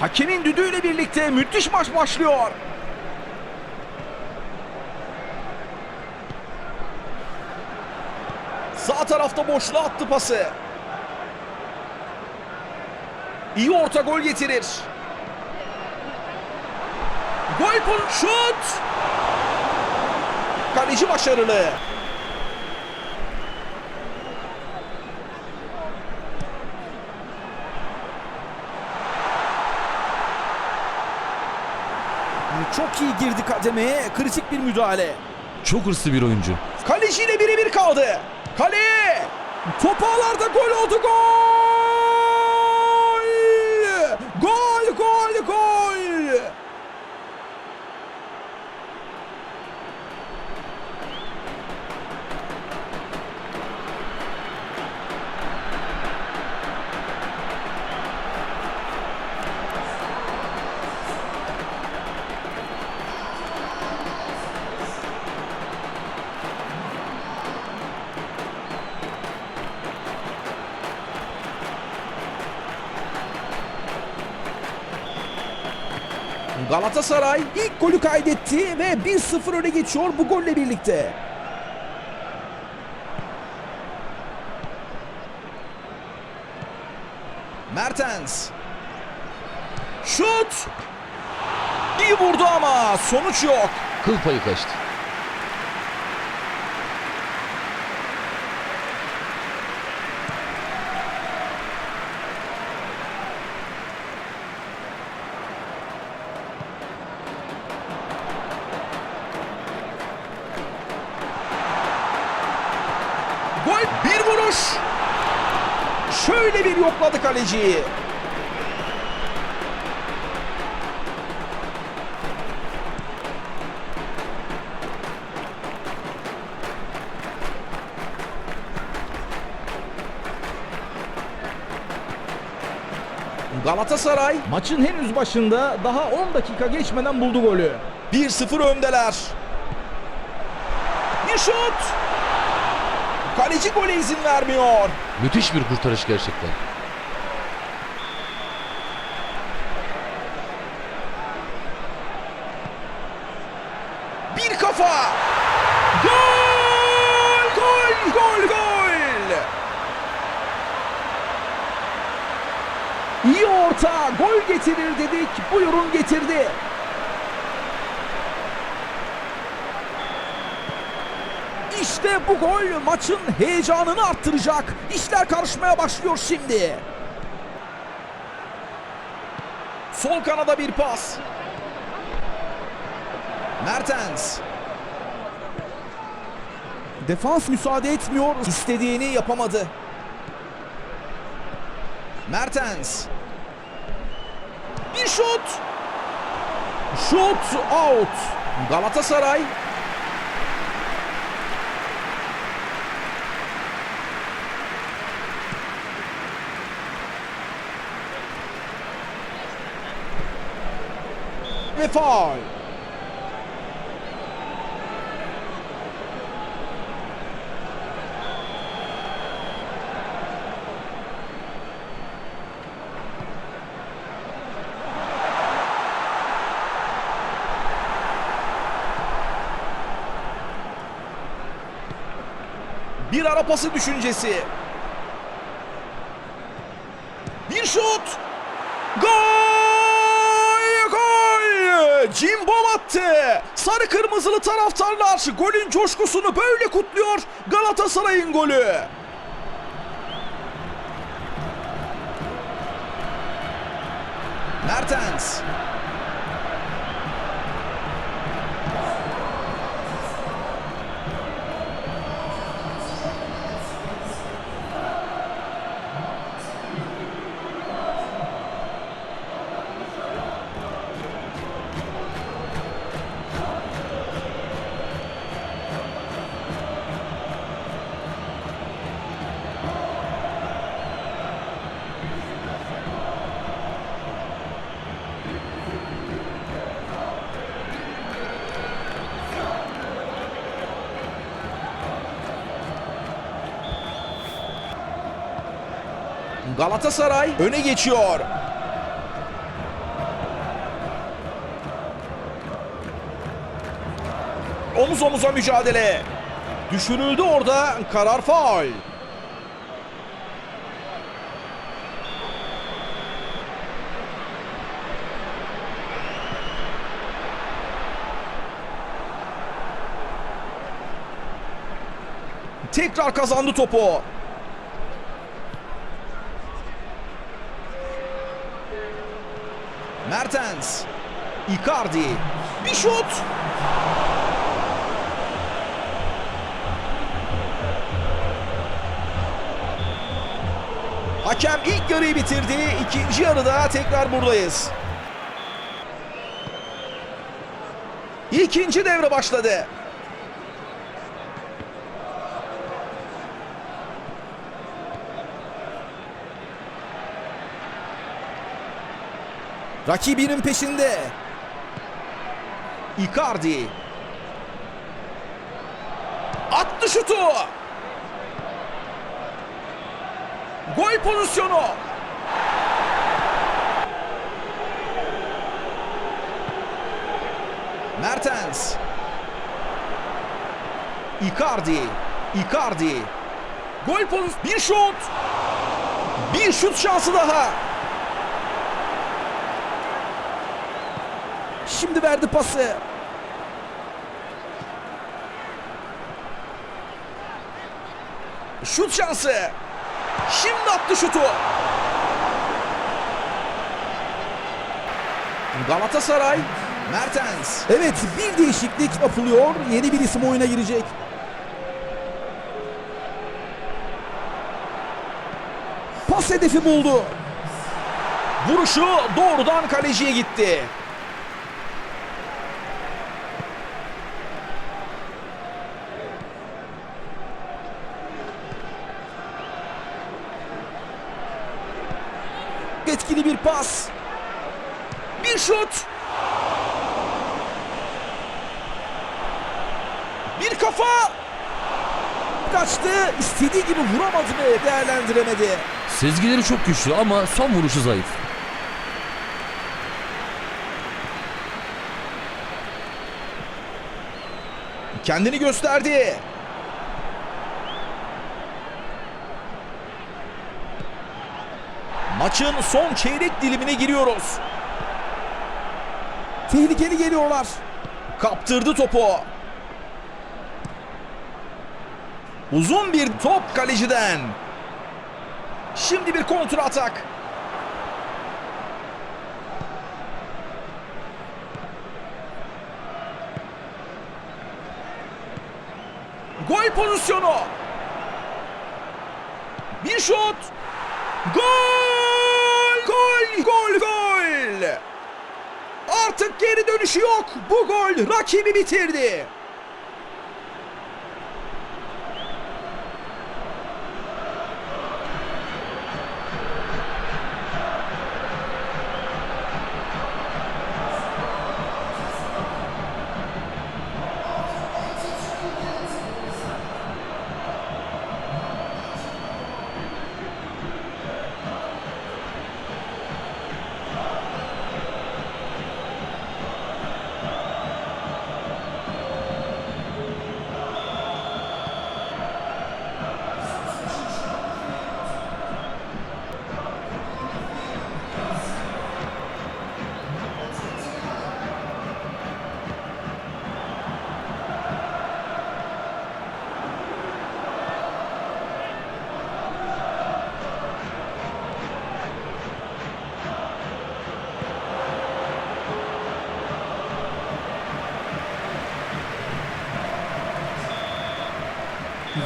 Hakemin düdüğüyle birlikte müthiş maç başlıyor. Sağ tarafta boşluğa attı pası. İyi orta gol getirir. Gol şut. Kaleci başarılı. Çok iyi girdi kademeye. Kritik bir müdahale. Çok hırslı bir oyuncu. Kaleciyle birebir kaldı. Kale! Top ağlarda gol oldu gol! Gol Galatasaray ilk golü kaydetti ve 1-0 öne geçiyor bu golle birlikte. Mertens. Şut! İyi vurdu ama sonuç yok. Kıl payı kaçtı. Gol bir vuruş. Şöyle bir yokladı kaleciyi. Galatasaray maçın henüz başında daha 10 dakika geçmeden buldu golü. 1-0 öndeler. Bir şut. Kaleci gole izin vermiyor. Müthiş bir kurtarış gerçekten. Bir kafa. Gol! Gol! Gol! Gol! İyi orta. Gol getirir dedik. Buyurun getirdi. İşte bu gol maçın heyecanını arttıracak. İşler karışmaya başlıyor şimdi. Sol kanada bir pas. Mertens. Defans müsaade etmiyor. İstediğini yapamadı. Mertens. Bir şut. Şut out. Galatasaray ve faul. Bir ara pası düşüncesi. Bir şut. Gol! Cimbom attı. Sarı kırmızılı taraftarlar golün coşkusunu böyle kutluyor. Galatasaray'ın golü. Mertens. Galatasaray öne geçiyor. Omuz omuza mücadele. Düşünüldü orada karar faul. Tekrar kazandı topu. Mertens. Icardi. Bir şut. Hakem ilk yarıyı bitirdi. İkinci yarıda tekrar buradayız. İkinci devre başladı. Rakibinin peşinde. Icardi. Attı şutu. Gol pozisyonu. Mertens. Icardi. Icardi. Gol pozisyonu. Bir şut. Bir şut şansı daha. Şimdi verdi pası. Şut şansı. Şimdi attı şutu. Galatasaray. Mertens. Evet bir değişiklik yapılıyor. Yeni bir isim oyuna girecek. Pas hedefi buldu. Vuruşu doğrudan kaleciye gitti. Etkili bir pas. Bir şut. Bir kafa. Kaçtı. istediği gibi vuramadı ve değerlendiremedi. Sezgileri çok güçlü ama son vuruşu zayıf. Kendini gösterdi. Maçın son çeyrek dilimine giriyoruz. Tehlikeli geliyorlar. Kaptırdı topu. Uzun bir top kaleciden. Şimdi bir kontra atak. Gol pozisyonu. Bir şut. Gol! Gol! Gol! Gol! Artık geri dönüşü yok. Bu gol rakibi bitirdi.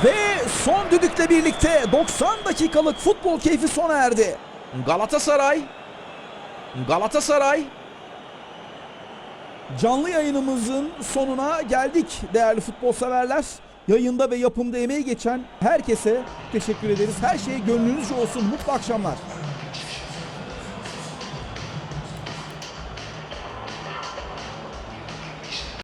Ve son düdükle birlikte 90 dakikalık futbol keyfi sona erdi. Galatasaray. Galatasaray. Canlı yayınımızın sonuna geldik değerli futbol severler. Yayında ve yapımda emeği geçen herkese teşekkür ederiz. Her şey gönlünüzce olsun. Mutlu akşamlar.